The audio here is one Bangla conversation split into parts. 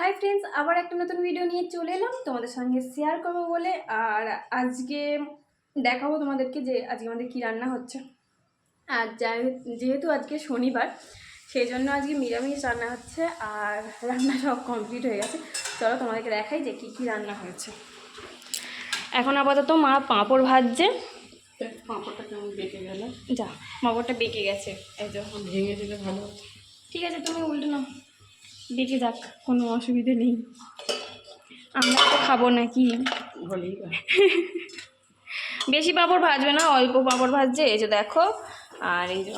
হাই ফ্রেন্ডস আবার একটা নতুন ভিডিও নিয়ে চলে এলাম। তোমাদের সঙ্গে শেয়ার করব বলে। আর আজকে দেখাবো তোমাদেরকে যে আজকে আমাদের কী রান্না হচ্ছে। আর যাই- যেহেতু আজকে শনিবার সেই জন্য আজকে নিরামিষ রান্না হচ্ছে। আর রান্না সব কমপ্লিট হয়ে গেছে। চলো তোমাদেরকে দেখাই যে কী কী রান্না হয়েছে। এখন আপাতত মা পাঁপড় ভাজছে। পাঁপড়টা কেমন বেঁকে গেল? যা পাঁপড়টা বেঁকে গেছে। এই যে ভেঙে দিলে ভালো ঠিক আছে তুমি উল্টো নাও। বেঁকে যাক কোনো অসুবিধে নেই। আমরা তো খাব নাকি। বেশি পাঁপড় ভাজবে না অল্প পাঁপড় ভাজছে এই যে দেখো আর এই যে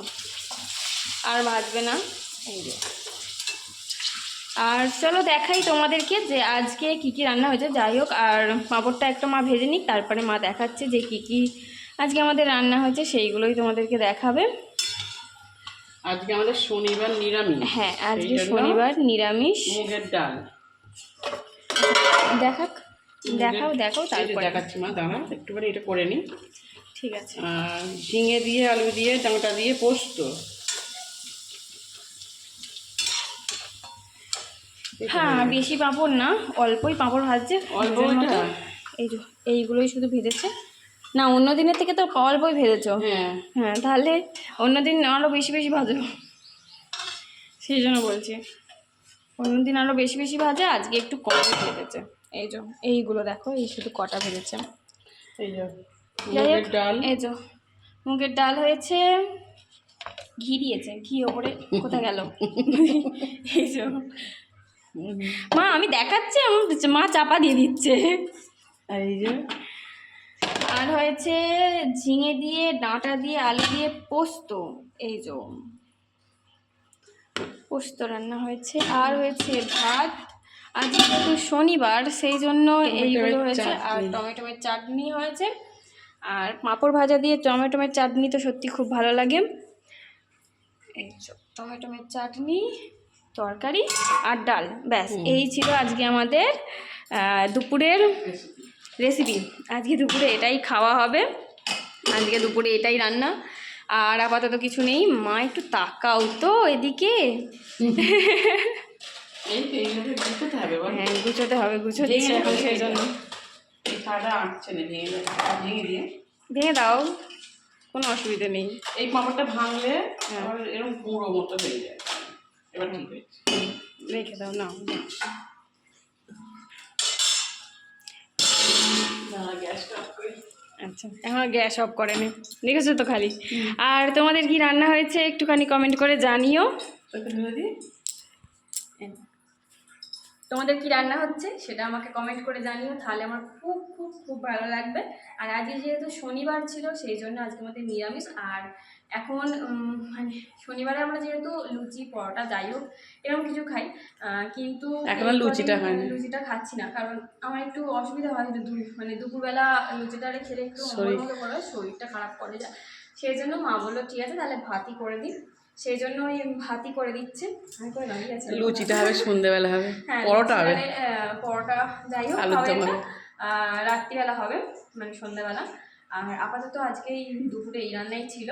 আর ভাজবে না এই যে। আর চলো দেখাই তোমাদেরকে যে আজকে কি কি রান্না হয়েছে যাই হোক আর পাঁপড়টা একটা মা ভেজে নিক তারপরে মা দেখাচ্ছে যে কি কি আজকে আমাদের রান্না হয়েছে সেইগুলোই তোমাদেরকে দেখাবে। আজকে আমাদের শনিবার নিরামিষ। হ্যাঁ আজকে শনিবার নিরামিষ। মুগের ডাল। দেখাক দেখাও দেখাও তারপরে। দেখাচ্ছি মা দাঁড়া একটুখানি এটা করে নিই ঠিক আছে। আর ঝিঙে দিয়ে আলু দিয়ে ডাঁটা দিয়ে পোস্ত। হ্যাঁ বেশি পাঁপড় না অল্পই পাঁপড় ভাজছে অল্প? এই এইগুলোই শুধু ভেজেছে। না অন্য দিনের থেকে তো অল্পই ভেজেছো? হ্যাঁ। হ্যাঁ তাহলে অন্য অন্যদিন আরও বেশি বেশি ভাজো। সেই জন্য বলছি। অন্যদিন আরও বেশি বেশি ভাজে আজকে একটু কম ভেজেছে। এই যে এইগুলো দেখো এই শুধু কটা ভেজেছে। এই ডাল। এই যে মুগের ডাল হয়েছে ঘি দিয়েছে ঘি ওপরে কোথায় গেল? এই যে। মা আমি দেখাচ্ছি আমার মা চাপা দিয়ে দিচ্ছে। আর এই যে আর হয়েছে ঝিঙে দিয়ে ডাঁটা দিয়ে আলু দিয়ে পোস্ত। এই যে পোস্ত রান্না হয়েছে। আর হয়েছে ভাত। আজ যেহেতু শনিবার সেই জন্য এইগুলো হয়েছে। আর। টমেটোমের চাটনি হয়েছে। আর পাঁপড় ভাজা দিয়ে টমেটোমের চাটনি তো সত্যি খুব ভালো লাগে। এই টমেটোমের চাটনি তরকারি আর ডাল। ব্যাস এই ছিল আজকে আমাদের দুপুরের রেসিপি আজকে দুপুরে এটাই খাওয়া হবে। আজকে দুপুরে এটাই রান্না। আর আপাতত কিছু নেই। মা একটু তাকাও তো এদিকে। এই গুছোতে হবে হ্যাঁ গুছোতে হবে গুছোচ্ছে এখন সেই জন্য। ভেঙে দিয়ে? দাও। কোনো অসুবিধা নেই। এই পাঁপড়টা ভাঙলে আবার এরকম গুঁড়ো মতো হয়ে যায়। এবার ঠিক রেখে দাও না আচ্ছা এখন গ্যাস অফ করেনি। দেখেছ তো খালি। আর তোমাদের কি রান্না হয়েছে? একটুখানি কমেন্ট করে জানিও। তোমাদের কি রান্না হচ্ছে সেটা আমাকে কমেন্ট করে জানিও তাহলে আমার খুব খুব খুব ভালো লাগবে। আর আজকে যেহেতু শনিবার ছিল সেই জন্য আজকে আমাদের নিরামিষ। আর এখন মানে শনিবারে আমরা যেহেতু লুচি পরোটা যাই হোক এরকম কিছু খাই। কিন্তু লুচিটা লুচিটা খাচ্ছি না কারণ আমার একটু অসুবিধা হয় মানে দুপুরবেলা লুচিটা খেলে একটু মতো করে শরীরটা খারাপ করে যায়। সেই জন্য মা বলল ঠিক আছে তাহলে ভাতই করে দিই সেই জন্য ওই ভাতই করে দিচ্ছে। লুচিটা হবে সন্ধ্যেবেলা হবে। হ্যাঁ, পরোটা হবে। মানে, পরোটা যাই হোক রাত্রিবেলা হবে মানে সন্ধ্যেবেলা। আর আপাতত আজকে এই দুপুরে এই রান্নাই ছিল।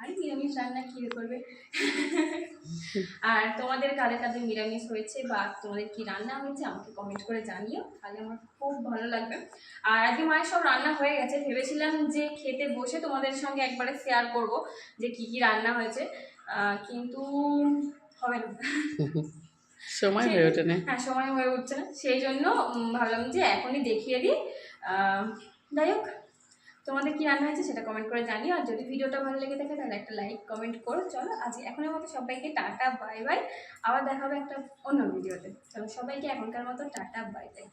আর নিরামিষ রান্না কী করবে? আর তোমাদের কাদের কাদের নিরামিষ হয়েছে বা তোমাদের কি রান্না হয়েছে আমাকে কমেন্ট করে জানিও তাহলে আমার খুব ভালো লাগবে। আর আজকে মায়ের সব রান্না হয়ে গেছে ভেবেছিলাম যে খেতে বসে তোমাদের সঙ্গে একবারে শেয়ার করব যে কি কি রান্না হয়েছে কিন্তু হবে না। সময় হয়ে ওঠে না। হ্যাঁ সময় হয়ে উঠছে না। সেই জন্য ভাবলাম যে এখনই দেখিয়ে দিই। যাই হোক তোমাদের কি রান্না হয়েছে সেটা কমেন্ট করে জানিও। আর যদি ভিডিওটা ভালো লেগে থাকে, তাহলে একটা লাইক কমেন্ট করো। চলো আজ এখনের মতো সবাইকে টাটা বাই বাই আবার দেখা হবে একটা অন্য ভিডিওতে। চলো, সবাইকে এখনকার মতো টাটা বাই বাই